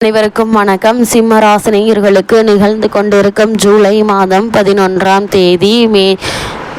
அனைவருக்கும் வணக்கம். சிம்மராசினியர்களுக்கு நிகழ்ந்து கொண்டிருக்கும் ஜூலை மாதம் பதினொன்றாம் தேதி மே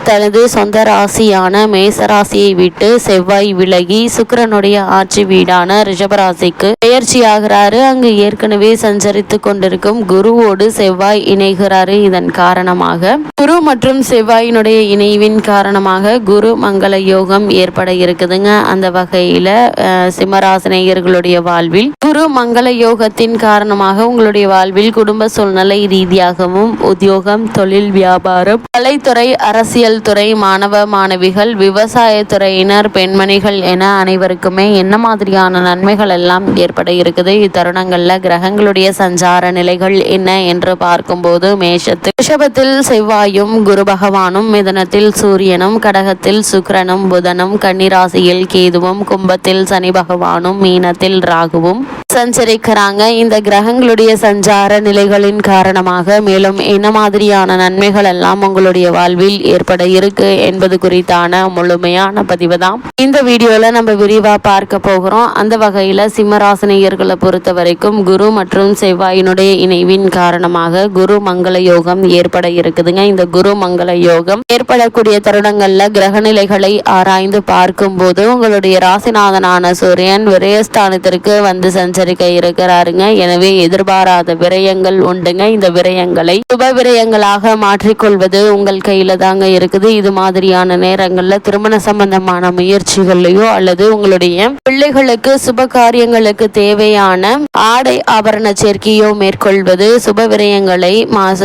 தனது சொந்த ராசியான மேசராசியை விட்டு செவ்வாய் விலகி சுக்கிரனுடைய ஆட்சி வீடான ரிஷபராசிக்கு பெயர்ச்சியாகிறாரு. அங்கு ஏற்கனவே சஞ்சரித்து கொண்டிருக்கும் குருவோடு செவ்வாய் இணைகிறாரு இதன் காரணமாக. குரு மற்றும் செவ்வாயினுடைய இணைவின் காரணமாக குரு மங்கள யோகம் ஏற்பட இருக்குதுங்க. அந்த வகையில அஹ், சிம்மராசினியர்களுடைய வாழ்வில் குரு மங்கள யோகத்தின் காரணமாக உங்களுடைய வாழ்வில் குடும்ப சூழ்நிலை ரீதியாகவும் உத்தியோகம் தொழில் வியாபாரம் கலைத்துறை அரசியல் துறை மாணவ மாணவிகள் விவசாயத்துறையினர் பெண்மணிகள் என அனைவருக்குமே என்ன மாதிரியான நன்மைகள் எல்லாம் ஏற்பட இருக்குது? இத்தருணங்கள்ல கிரகங்களுடைய சஞ்சார நிலைகள் என்ன என்று பார்க்கும்போது மேஷத்தில் ரிஷபத்தில் செவ்வாயும் குரு பகவானும் மிதனத்தில் சூரியனும் கடகத்தில் சுக்கரனும் புதனும் கன்னிராசியில் கேதுவும் கும்பத்தில் சனி பகவானும் மீனத்தில் ராகுவும் சஞ்சரிக்கிறாங்க. இந்த கிரகங்களுடைய சஞ்சார நிலைகளின் காரணமாக மேலும் என்ன மாதிரியான நன்மைகள் எல்லாம் உங்களுடைய வாழ்வில் ஏற்பட இருக்கு என்பது குறித்தான முழுமையான பதிவு தான் இந்த வீடியோல நம்ம விரிவா பார்க்க போகிறோம். அந்த வகையில சிம்மராசினியர்களை பொறுத்த வரைக்கும் குரு மற்றும் செவ்வாயினுடைய இணைவின் காரணமாக குரு மங்கள யோகம் ஏற்பட இருக்குதுங்க. இந்த குரு மங்கள யோகம் ஏற்படக்கூடிய தருணங்கள்ல கிரகநிலைகளை ஆராய்ந்து பார்க்கும்போது உங்களுடைய ராசிநாதனான சூரியன் விரயஸ்தானத்திற்கு வந்து சஞ்சரிக்க இருக்கிறாருங்க. எனவே எதிர்பாராத விரயங்கள் உண்டுங்க. இந்த விரயங்களை சுப விரயங்களாக மாற்றிக்கொள்வது உங்கள் கையில தாங்க இருக்குது. இது மாதிரியான நேரங்கள்ல திருமண சம்பந்தமான முயற்சிகள்லையோ அல்லது உங்களுடைய பிள்ளைகளுக்கு சுப காரியங்களுக்கு தேவையான ஆடை ஆபரண சேர்க்கையோ மேற்கொள்வது சுப விரயங்களை மாச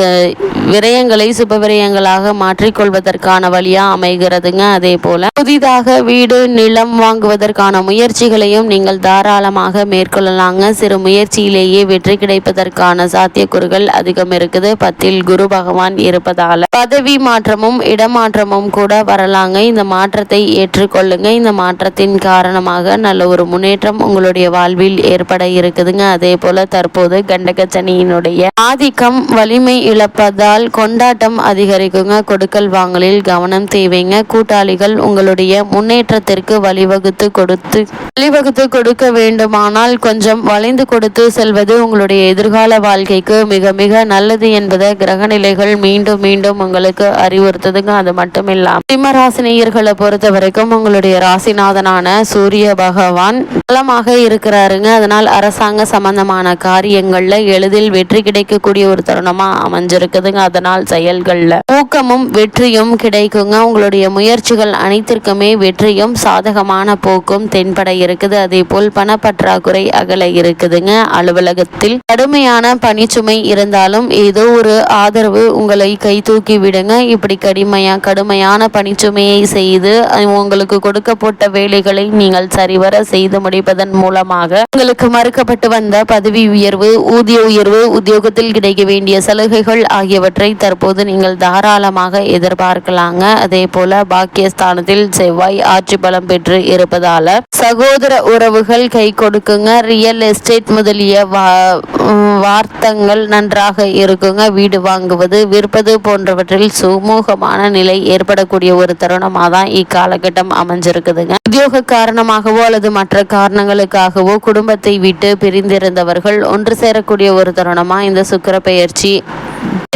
விரயங்களை சுப விரயங்களாக மாற்றிக்கொள்வதற்கான வழியா அமைகிறதுங்க அதே போல. புதிதாக வீடு நிலம் வாங்குவதற்கான முயற்சிகளையும் நீங்கள் தாராளமாக மேற்கொள்ளலாங்க. சிறு முயற்சியிலேயே வெற்றி கிடைப்பதற்கான சாத்தியக்கூறுகள் அதிகம் இருக்குது. பத்தில் குரு பகவான் இருப்பதால. பதவி மாற்றமும் இடமாற்றமும் கூட வரலாங்க. இந்த மாற்றத்தை ஏற்றுக்கொள்ளுங்க. இந்த மாற்றத்தின் காரணமாக நல்ல ஒரு முன்னேற்றம் உங்களுடைய வாழ்வில் ஏற்பட இருக்குதுங்க. அதே போல தற்போது கண்டகச்சனியினுடைய ஆதிக்கம் வலிமை இழப்பதால் கொண்டாட்டம் அதிகரிக்குங்க. கொடுக்கல் வாங்கலில் கவனம் தேவைங்க. கூட்டாளிகள் உங்களுடைய முன்னேற்றத்திற்கு வழிவகுத்து கொடுத்து வழிவகுத்து கொடுக்க வேண்டுமானால் கொஞ்சம் வளைந்து கொடுத்து செல்வது உங்களுடைய எதிர்கால வாழ்க்கைக்கு மிக மிக நல்லது என்பதை கிரகநிலைகள் மீண்டும் மீண்டும் உங்களுக்கு அறிவுறுத்துதுங்க. அது மட்டும் இல்லாம சிம்மராசினியர்களை பொறுத்த வரைக்கும் உங்களுடைய ராசிநாதனான சூரிய பகவான் பலமாக இருக்கிறாருங்க. அதனால் அரசாங்க சம்பந்தமான காரியங்கள்ல எளிதில் வெற்றி கிடைக்கக்கூடிய ஒரு தருணமா அமைஞ்சிருக்குதுங்க. அதனால் செயல்கள்ல. ஊக்கமும் வெற்றியும் கிடைக்குங்க. உங்களுடைய முயற்சிகள் அனைத்திற்குமே வெற்றியும் சாதகமான போக்கும் தென்பட இருக்குது. அதே போல் பணப்பற்றாக்குறை அகல இருக்குதுங்க. அலுவலகத்தில் கடுமையான பணிச்சுமை இருந்தாலும் ஏதோ ஒரு ஆதரவு உங்களை கை தூக்கி விடுங்க. இப்படி கடுமையா கடுமையான பணிச்சுமையை செய்து உங்களுக்கு கொடுக்கப்பட்ட வேலைகளை நீங்கள் சரிவர செய்து முடிப்பதன் மூலமாக உங்களுக்கு மறுக்கப்பட்டு வந்த பதவி உயர்வு ஊதிய உயர்வு உத்தியோகத்தில் கிடைக்க வேண்டிய சலுகைகள் ஆகியவை ஆகியவற்றை தற்போது நீங்கள் தாராளமாக எதிர்பார்க்கலாங்க. அதே போல பாக்கியஸ்தானத்தில் செவ்வாய் ஆட்சி பலம் பெற்று இருப்பதால சகோதர உறவுகள் கை கொடுக்குங்க. ரியல் எஸ்டேட் முதலிய வார்த்தங்கள் நன்றாக இருக்குங்க. வீடு வாங்குவது விற்பது போன்றவற்றில் சுமூகமான நிலை ஏற்படக்கூடிய ஒரு தருணமாக தான் இக்காலகட்டம் அமைஞ்சிருக்குதுங்க. உத்தியோக காரணமாகவோ அல்லது மற்ற காரணங்களுக்காகவோ குடும்பத்தை விட்டு பிரிந்திருந்தவர்கள் ஒன்று சேரக்கூடிய ஒரு தருணமா இந்த சுக்கர பெயர்ச்சி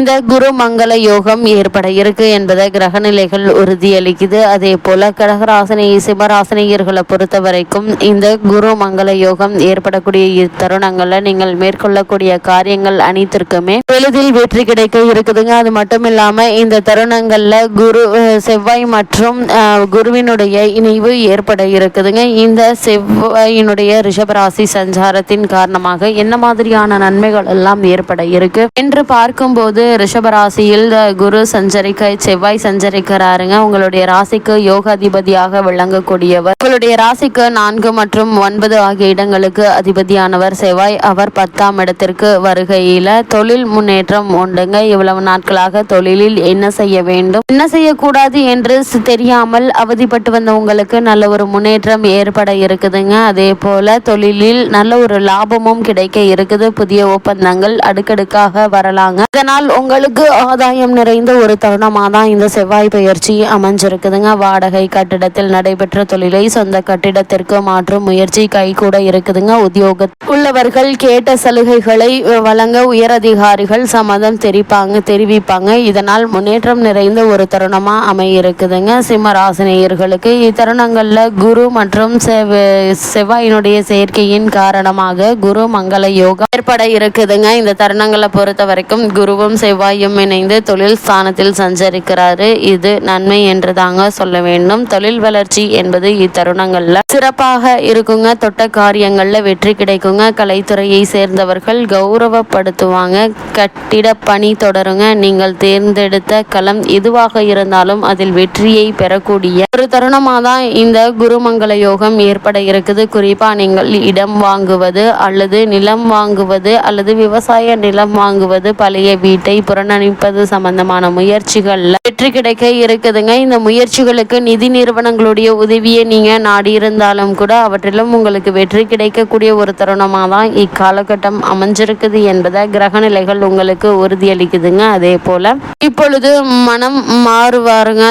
இந்த குரு மங்கள யோகம் ஏற்பட இருக்கு என்பதை கிரகநிலைகள் உறுதியளிக்குது. அதே போல கடகராசனை சிம்மராசனியர்களை பொறுத்த வரைக்கும் இந்த குரு மங்கள யோகம் ஏற்படக்கூடிய இத்தருணங்கள்ல நீங்கள் மேற்கொள்ளக்கூடிய காரியங்கள் அனைத்திற்குமே எளிதில் வெற்றி கிடைக்க இருக்குதுங்க. அது மட்டும் இல்லாம இந்த தருணங்கள்ல குரு செவ்வாய் மற்றும் குருவினுடைய இணைவு ஏற்பட இருக்குதுங்க. இந்த செவ்வாயினுடைய ரிஷபராசி சஞ்சாரத்தின் காரணமாக என்ன மாதிரியான நன்மைகள் எல்லாம் ஏற்பட இருக்கு என்று பார்க்கும் பார்க்கும்போது ரிஷபராசியில் குரு சஞ்சரிக்க செவ்வாய் சஞ்சரிக்கிறாருங்க. உங்களுடைய ராசிக்கு யோகாதிபதியாக விளங்கக்கூடியவர். உங்களுடைய ராசிக்கு நான்கு மற்றும் ஒன்பது ஆகிய இடங்களுக்கு அதிபதியானவர் செவ்வாய். அவர் பத்தாம் இடத்திற்கு வருகையில தொழில் முன்னேற்றம் உண்டுங்க. இவ்வளவு நாட்களாக தொழிலில் என்ன செய்ய வேண்டும் என்ன செய்யக்கூடாது என்று தெரியாமல் அவதிப்பட்டு வந்த உங்களுக்கு நல்ல ஒரு முன்னேற்றம் ஏற்பட இருக்குதுங்க. அதே போல தொழிலில் நல்ல ஒரு லாபமும் கிடைக்க இருக்குது. புதிய ஒப்பந்தங்கள் அடுக்கடுக்காக வரலாங்க. இதனால் உங்களுக்கு ஆதாயம் நிறைந்த ஒரு தருணமாக தான் இந்த செவ்வாய் பயிற்சி அமைஞ்சிருக்குதுங்க. வாடகை கட்டிடத்தில் நடைபெற்ற தொழிலை சொந்த கட்டிடத்திற்கு மாற்றும் முயற்சி கைகூட இருக்குதுங்க. உத்தியோக உள்ளவர்கள் கேட்ட சலுகைகளை வழங்க உயரதிகாரிகள் சம்மதம் தெரிவிப்பாங்க தெரிவிப்பாங்க. இதனால் முன்னேற்றம் நிறைந்த ஒரு தருணமா அமையிருக்குதுங்க. சிம்ம ராசினியர்களுக்கு இத்தருணங்கள்ல குரு மற்றும் செவ்- செவ்வாயினுடைய சேர்க்கையின் காரணமாக குரு மங்கள யோகம் ஏற்பட இருக்குதுங்க. இந்த தருணங்களை பொறுத்த வரைக்கும் குரு குருவும் செவ்வாயும் இணைந்து தொழில் ஸ்தானத்தில் சஞ்சரிக்கிறாரு. இது நன்மை என்று தாங்க சொல்ல வேண்டும். தொழில் வளர்ச்சி என்பது இத்தருணங்கள்ல சிறப்பாக இருக்குங்க. தொட்ட காரியங்கள்ல வெற்றி கிடைக்குங்க. கலைத்துறையை சேர்ந்தவர்கள் கௌரவப்படுத்துவாங்க. கட்டிட பணி தொடருங்க. நீங்கள் தேர்ந்தெடுத்த களம் எதுவாக இருந்தாலும் அதில் வெற்றியை பெறக்கூடிய ஒரு தருணமாக தான் இந்த குருமங்கள யோகம் ஏற்பட இருக்குது. குறிப்பா நீங்கள் இடம் வாங்குவது அல்லது நிலம் வாங்குவது அல்லது விவசாய நிலம் வாங்குவது பழைய வீட்டை புறநணிப்பது சம்பந்தமான முயற்சிகள்ல வெற்றி கிடைக்க இருக்குதுங்க. இந்த முயற்சிகளுக்கு நிதி நிறுவனங்களுடைய உதவியை நீங்க நாடி இருந்தாலும் கூட அவற்றிலும் உங்களுக்கு வெற்றி கிடைக்கக்கூடிய ஒரு தருணமாக தான் இக்காலகட்டம் அமைஞ்சிருக்குது என்பதை கிரகநிலைகள் உங்களுக்கு உறுதியளிக்குதுங்க. அதே போல இப்பொழுது மனம் மாறுவாருங்க.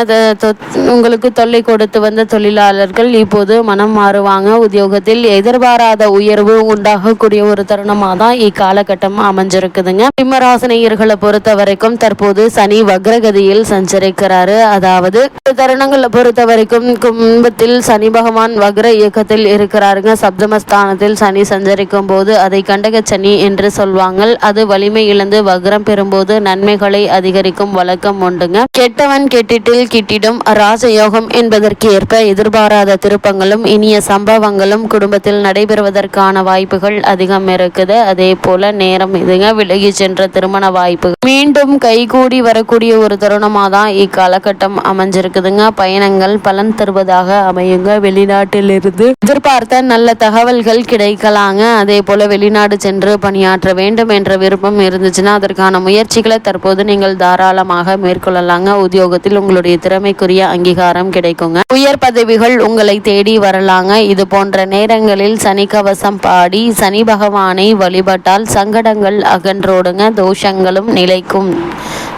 உங்களுக்கு தொல்லை கொடுத்து வந்த தொழிலாளர்கள் இப்போது மனம் மாறுவாங்க. உத்தியோகத்தில் எதிர்பாராத உயர்வு உண்டாகக்கூடிய ஒரு தருணமாக தான் இக்காலகட்டம் அமைஞ்சிருக்குதுங்க. சிம்மராசனையர்கள் பொறுத்த வரைக்கும் தற்போது சனி வக்ரகதியில் சஞ்சரிக்கிறாரு. அதாவது தருணங்களை பொறுத்த வரைக்கும் கும்பத்தில் சனி பகவான் வக்ர இயக்கத்தில் இருக்கிறாருங்க. சப்தமஸ்தானத்தில் சனி சஞ்சரிக்கும் போது அதை கண்டக சனி என்று சொல்வாங்க அது வலிமை இழந்து வக்ரம் பெறும்போது நன்மைகளை அதிகரிக்கும் வழக்கம் உண்டுங்க. கெட்டவன் கெட்டிட்டில் கிட்டிடும் ராஜயோகம் என்பதற்கு ஏற்ப எதிர்பாராத திருப்பங்களும் இனிய சம்பவங்களும் குடும்பத்தில் நடைபெறுவதற்கான வாய்ப்புகள் அதிகம் இருக்குது. அதே போல நேரம் இதுங்க. விலகி சென்ற திருமண வாய்ப்பு மீண்டும் கைகூடி வரக்கூடிய ஒரு தருணமாக தான் இக்காலகட்டம் அமைஞ்சிருக்குதுங்க. பயணங்கள் பலன் தருவதாக அமையுங்க. வெளிநாட்டிலிருந்து எதிர்பார்த்த நல்ல தகவல்கள் கிடைக்கலாங்க. அதே போல வெளிநாடு சென்று பணியாற்ற வேண்டும் என்ற விருப்பம் இருந்துச்சுன்னா அதற்கான முயற்சிகளை தற்போது நீங்கள் தாராளமாக மேற்கொள்ளலாங்க. உத்தியோகத்தில் உங்களுடைய திறமைக்குரிய அங்கீகாரம் கிடைக்குங்க. உயர் பதவிகள் உங்களை தேடி வரலாங்க. இது போன்ற நேரங்களில் சனிக்கவசம் பாடி சனி பகவானை வழிபட்டால் சங்கடங்கள் அகன்றோடுங்க. தோஷங்களும் நிலைக்கும்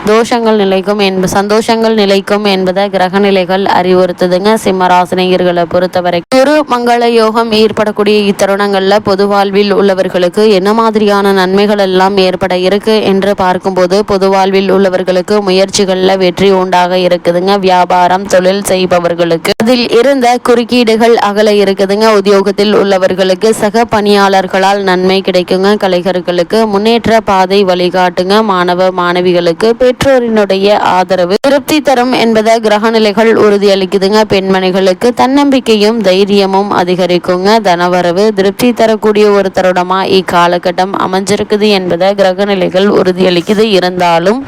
தோஷங்கள் நிலைக்கும் என்ப சந்தோஷங்கள் நிலைக்கும் என்பதை கிரக நிலைகள் அறிவுறுத்துதுங்க. சிம்மராசினியர்களை பொறுத்தவரை குரு மங்கள யோகம் ஏற்படக்கூடிய இத்தருணங்கள்ல பொது வாழ்வில் உள்ளவர்களுக்கு என்ன மாதிரியான நன்மைகள் எல்லாம் ஏற்பட இருக்கு என்று பார்க்கும்போது பொது வாழ்வில் உள்ளவர்களுக்கு முயற்சிகள்ல வெற்றி உண்டாக இருக்குதுங்க. வியாபாரம் தொழில் செய்பவர்களுக்கு அதில் இருந்த குறுக்கீடுகள் அகல இருக்குதுங்க. உத்தியோகத்தில் உள்ளவர்களுக்கு சக பணியாளர்களால் நன்மை கிடைக்குங்க. கலைஞர்களுக்கு முன்னேற்ற பாதை வழிகாட்டுங்க. மாணவ மாணவிகளுக்கு பெற்றோரினுடைய ஆதரவு திருப்தி தரும் என்பதை கிரகநிலைகள் உறுதியளிக்குதுங்க. பெண்மணிகளுக்கு தன்னம்பிக்கையும் தைரியமும் அதிகரிக்குங்க. தனவரவு திருப்தி தரக்கூடிய ஒரு தருணமா இக்காலகட்டம் அமைஞ்சிருக்குது என்பதை கிரகநிலைகள் உறுதியளிக்குது. இருந்தாலும்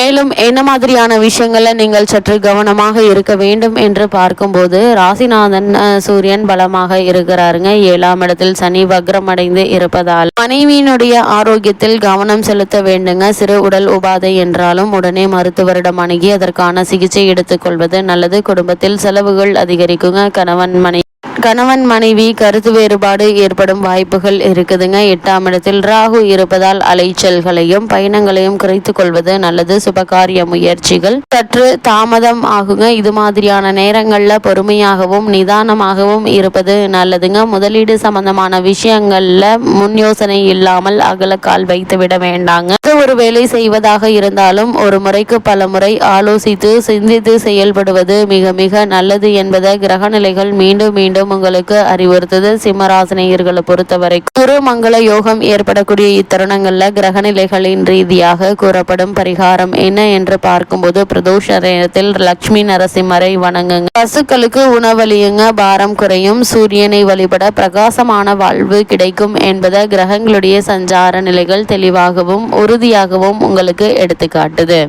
மேலும் என்ன மாதிரியான விஷயங்களை நீங்கள் சற்று கவனமாக இருக்க வேண்டும் என்று பார்க்கும்போது ராசிநாதன் சூரியன் பலமாக இருக்கிறாருங்க. ஏழாம் இடத்தில் சனி வக்ரம் அடைந்து இருப்பதால் மனைவியினுடைய ஆரோக்கியத்தில் கவனம் செலுத்த வேண்டுங்க. சிறு உடல் உபாதை என்றாலும் உடனே மருத்துவரிடம் அணுகி அதற்கான சிகிச்சை எடுத்துக்கொள்வது நல்லது. குடும்பத்தில் செலவுகள் அதிகரிக்குங்க. கணவன் மனை கணவன் மனைவி கருத்து வேறுபாடு ஏற்படும் வாய்ப்புகள் இருக்குதுங்க. எட்டாம் இடத்தில் ராகு இருப்பதால் அலைச்சல்களையும் பயணங்களையும் குறைத்துக் கொள்வது நல்லது. சுபகாரிய முயற்சிகள் சற்று தாமதம் ஆகுங்க. இது மாதிரியான நேரங்கள்ல பொறுமையாகவும் நிதானமாகவும் இருப்பது நல்லதுங்க. முதலீடு சம்பந்தமான விஷயங்கள்ல முன் யோசனை இல்லாமல் அகலக்கால் வைத்து விட வேண்டாங்க. எந்த ஒரு வேலை செய்வதாக இருந்தாலும் ஒரு முறைக்கு பல முறை ஆலோசித்து சிந்தித்து செயல்படுவது மிக மிக நல்லது என்பதை கிரகநிலைகள் மீண்டும் மீண்டும் உங்களுக்கு அறிவுறுத்தது. சிம்மராசினியர்களை பொறுத்தவரை குரு மங்கள யோகம் ஏற்படக்கூடிய இத்தருணங்களில் கிரகநிலைகளின் ரீதியாக கூறப்படும் பரிகாரம் என்ன என்று பார்க்கும்போது பிரதோஷ நேரத்தில் லட்சுமி நரசிம்மரை வணங்குங்க. பசுக்களுக்கு உணவளியுங்க. பாரம் குறையும். சூரியனை வழிபட பிரகாசமான வாழ்வு கிடைக்கும் என்பதை கிரகங்களுடைய சஞ்சார நிலைகள் தெளிவாகவும் ஒரு உறுதியாகவும் உங்களுக்கு எடுத்துக்காட்டுது.